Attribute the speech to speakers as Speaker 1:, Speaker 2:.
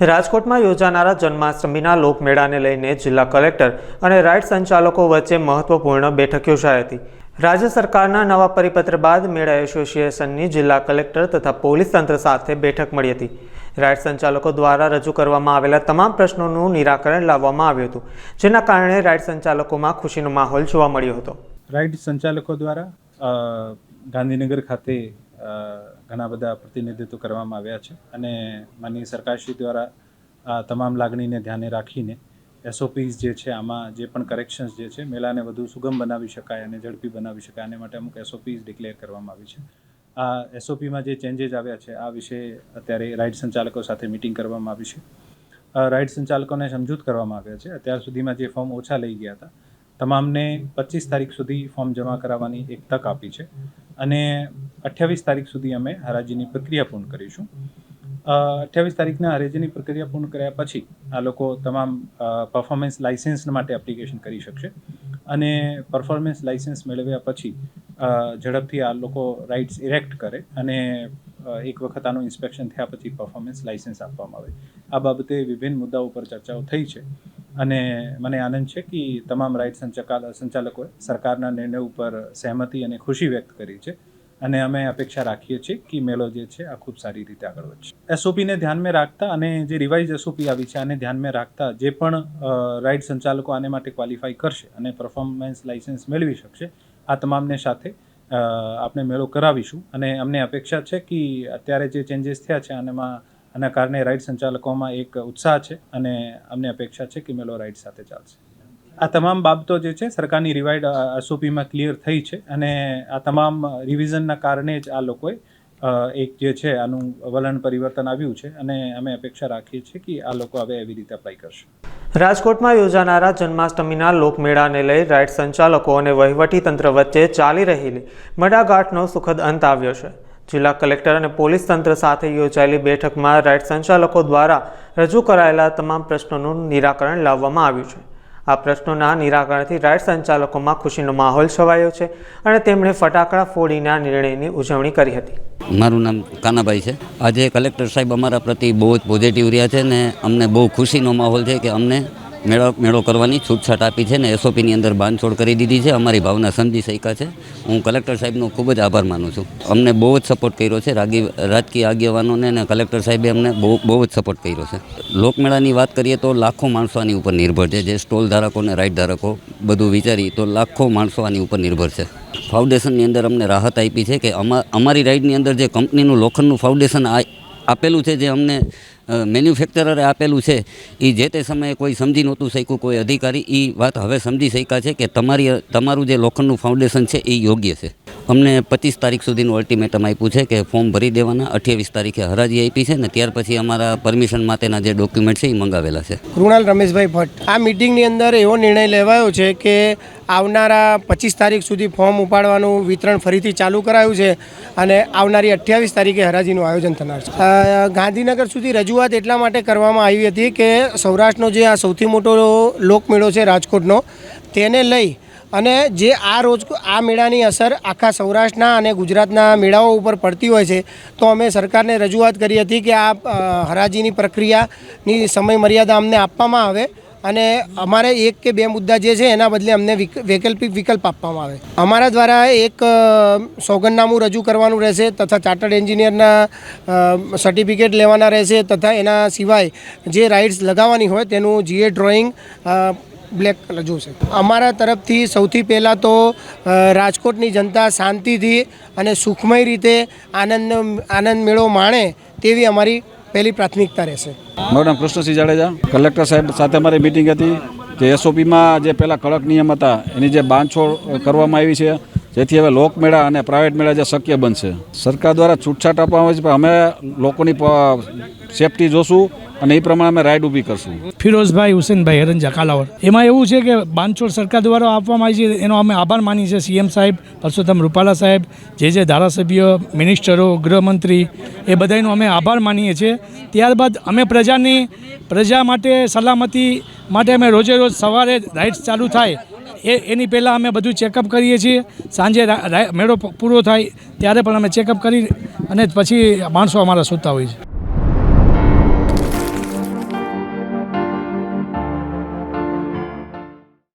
Speaker 1: રાજકોટમાં યોજાનારા જન્માષ્ટમીના લોકમેળાને લઈને જિલ્લા કલેક્ટર અને રાઇડ સંચાલકો વચ્ચે મહત્વપૂર્ણ બેઠક યોજાઈ હતી. રાજ્ય સરકારના નવા પરિપત્ર બાદ મેળા એસોસિએશનની જિલ્લા કલેક્ટર તથા પોલીસ તંત્ર સાથે બેઠક મળી હતી. રાઇડ સંચાલકો દ્વારા રજૂ કરવામાં આવેલા તમામ પ્રશ્નોનું નિરાકરણ લાવવામાં આવ્યું હતું, જેના કારણે રાઇડ સંચાલકોમાં ખુશીનો માહોલ જોવા મળ્યો હતો.
Speaker 2: રાઇડ સંચાલકો દ્વારા ગાંધીનગર ખાતે ઘણા બધા પ્રતિનિધિત્વ કરવામાં આવ્યા છે અને માનનીય સરકારશ્રી દ્વારા આ તમામ લાગણીને ધ્યાને રાખીને એસઓપીસ જે છે, આમાં જે પણ કરેક્શન્સ જે છે મેળાને વધુ સુગમ બનાવી શકાય અને ઝડપી બનાવી શકાય, આને માટે અમુક એસઓપીસ ડિક્લેર કરવામાં આવી છે. આ એસઓપીમાં જે ચેન્જીસ આવ્યા છે, આ વિશે અત્યારે રાઇડ સંચાલકો સાથે મિટિંગ કરવામાં આવી છે. રાઇડ સંચાલકોને સમજૂત કરવામાં આવ્યા છે. અત્યાર સુધીમાં જે ફોર્મ ઓછા લઈ ગયા હતા, તમામને પચીસ તારીખ સુધી ફોર્મ જમા કરાવવાની એક તક આપી છે. અને અઠ્યાવીસ તારીખ સુધી અમે હરાજીની પ્રક્રિયા પૂર્ણ કરીશું. અઠ્યાવીસ તારીખના હરાજીની પ્રક્રિયા પૂર્ણ કર્યા પછી આ લોકો તમામ પરફોર્મન્સ લાઇસન્સ માટે એપ્લિકેશન કરી શકશે. અને પરફોર્મન્સ લાઇસન્સ મેળવ્યા પછી ઝડપથી આ લોકો રાઇટ્સ ઇરેક્ટ કરે અને એક વખત આનું ઇન્સ્પેક્શન થયા પછી પરફોર્મન્સ લાઇસન્સ આપવામાં આવે. આ બાબતે વિભિન્ન મુદ્દાઓ પર ચર્ચાઓ થઈ છે. અને મને આનંદ છે કે તમામ સંચાલક, સંચાલકોએ સરકારના નિર્ણય ઉપર સહેમતી અને ખુશી વ્યક્ત કરી છે અને અમે અપેક્ષા રાખીએ છીએ કે મેળો જે છે આ ખૂબ સારી રીતે આગળ વધશે. એસઓપીને ધ્યાનમાં રાખતા અને જે રિવાઇઝ એસઓપી આવી છે આને ધ્યાનમાં રાખતા જે પણ રાઇડ સંચાલકો આને માટે ક્વોલિફાય કરશે અને પરફોર્મન્સ લાઇસન્સ મેળવી શકશે, આ તમામને સાથે આપણે મેળો કરાવીશું. અને અમને અપેક્ષા છે કે અત્યારે જે ચેન્જીસ થયા છે આનામાં આના કારણે રાઇડ સંચાલકોમાં એક ઉત્સાહ છે અને અમને અપેક્ષા છે કે મેળો રાઇડ સાથે ચાલશે. આ તમામ બાબતો જે છે સરકારની રિવાઇડ એસઓપીમાં ક્લિયર થઈ છે અને આ તમામ રિવિઝનના કારણે જ આ લોકોએ એક જે છે આનું વલણ પરિવર્તન આવ્યું છે અને અમે અપેક્ષા રાખીએ છીએ કે આ લોકો હવે એવી રીતે અપ્લાય કરશે.
Speaker 1: રાજકોટમાં યોજાનારા જન્માષ્ટમીના લોકમેળાને લઈ રાઇડ સંચાલકો અને વહીવટી તંત્ર વચ્ચે ચાલી રહેલી મડાગાંઠનો સુખદ અંત આવ્યો છે. જિલ્લા કલેક્ટર અને પોલીસ તંત્ર સાથે યોજાયેલી બેઠકમાં રાઇડ સંચાલકો દ્વારા રજૂ કરાયેલા તમામ પ્રશ્નોનું નિરાકરણ લાવવામાં આવ્યું છે. આ પ્રશ્નોના નિરાકરણથી રાઇડ સંચાલકોમાં ખુશીનો માહોલ છવાયો છે અને તેમણે ફટાકડા ફોડીને આ નિર્ણયની ઉજવણી કરી હતી.
Speaker 3: મારું નામ કાનાભાઈ છે. આજે કલેક્ટર સાહેબ અમારા પ્રતિ બહુ જ પોઝિટિવ રહ્યા છે ને અમને બહુ ખુશીનો માહોલ છે કે અમને મેળો મેળો કરવાની છૂટછાટ આપી છે ને એસઓપીની અંદર બાંધછોડ કરી દીધી છે. અમારી ભાવના સમજી શક્યા છે. હું કલેક્ટર સાહેબનો ખૂબ જ આભાર માનું છું. અમને બહુ જ સપોર્ટ કર્યો છે રાગી રાજકીય આગેવાનોને અને કલેક્ટર સાહેબે અમને બહુ બહુ જ સપોર્ટ કર્યો છે. લોકમેળાની વાત કરીએ તો લાખો માણસો આની ઉપર નિર્ભર છે. જે સ્ટોલ ધારકો અને રાઇડ ધારકો બધું વિચારી તો લાખો માણસો આની ઉપર નિર્ભર છે. ફાઉન્ડેશનની અંદર અમને રાહત આપી છે કે અમારી રાઇડની અંદર જે કંપનીનું લોખંડનું ફાઉન્ડેશન આપેલું છે જે અમને મેન્યુફેક્ચરરે આપેલું છે એ જે તે સમયે કોઈ સમજી નહોતું શક્યું, કોઈ અધિકારી એ વાત હવે સમજી શક્યા છે કે તમારી, તમારું જે લોખંડનું ફાઉન્ડેશન છે એ યોગ્ય છે. અમને પચીસ તારીખ સુધીનું અલ્ટિમેટમ આપ્યું છે કે ફોર્મ ભરી દેવાના, અઠ્યાવીસ તારીખે હરાજી આપી છે ને ત્યાર પછી અમારા પરમિશન માટેના જે ડોક્યુમેન્ટ છે એ મંગાવેલા છે.
Speaker 4: કૃણાલ રમેશભાઈ ભટ્ટ, આ મિટિંગની અંદર એવો નિર્ણય લેવાયો છે કે આવનારા પચીસ તારીખ સુધી ફોર્મ ઉપાડવાનું વિતરણ ફરીથી ચાલુ કરાયું છે અને આવનારી અઠ્યાવીસ તારીખે હરાજીનું આયોજન થનાર છે. ગાંધીનગર સુધી રજૂઆત એટલા માટે કરવામાં આવી હતી કે સૌરાષ્ટ્રનો જે આ સૌથી મોટો લોકમેળો છે રાજકોટનો, તેને લઈ અને જે આ રોજ આ મેળાની અસર આખા સૌરાષ્ટ્રના અને ગુજરાતના મેળાઓ ઉપર પડતી હોય છે, તો અમે સરકારને રજૂઆત કરી હતી કે આ હરાજીની પ્રક્રિયાની સમય મર્યાદા અમને આપવામાં આવે અને અમારે એક કે બે મુદ્દા જે છે એના બદલે અમને વિક- વૈકલ્પિક વિકલ્પ આપવામાં આવે. અમારા દ્વારા એક સોગંદનામું રજૂ કરવાનું રહેશે તથા ચાર્ટર્ડ એન્જિનિયરના સર્ટિફિકેટ લેવાના રહેશે તથા એના સિવાય જે રાઇડ્સ લગાવવાની હોય તેનું જીએ ડ્રોઈંગ બ્લેક કલર જોશે. અમારા તરફથી સૌથી પહેલાં તો રાજકોટની જનતા શાંતિથી અને સુખમય રીતે આનંદ આનંદ મેળો માણે તેવી અમારી પહેલી પ્રાથમિકતા રહેશે.
Speaker 5: મારું નામ કૃષ્ણસિંહ જાડેજા. કલેક્ટર સાહેબ સાથે અમારી મિટિંગ હતી, જે એસઓપીમાં જે પહેલાં કડક નિયમ હતા, એની જે બાંધછોડ કરવામાં આવી છે જેથી હવે લોકમેળા અને પ્રાઇવેટ મેળા જે શક્ય બનશે. સરકાર દ્વારા છૂટછાટ આપવામાં આવે છે અમે લોકોની સેફટી જોશું અને એ પ્રમાણે અમે રાઇડ ઊભી કરશું.
Speaker 6: ફિરોઝભાઈ, હુસેનભાઈ, હરંજા, કાલાવડ. એમાં એવું છે કે બાંધછોડ સરકાર દ્વારા આપવામાં આવી છે, એનો અમે આભાર માની છે સીએમ સાહેબ, પરસોત્તમ રૂપાલા સાહેબ, જે જે ધારાસભ્ય, મિનિસ્ટરો, ગૃહમંત્રી, એ બધાનો અમે આભાર માનીએ છીએ. ત્યારબાદ અમે પ્રજાની, પ્રજા માટે સલામતી માટે અમે રોજે રોજ સવારે રાઇડ્સ ચાલુ થાય એ એની પહેલાં અમે બધું ચેકઅપ કરીએ છીએ. સાંજે મેળો પૂરો થાય ત્યારે પણ અમે ચેકઅપ કરી અને પછી માણસો અમારા સૂતા હોય છે.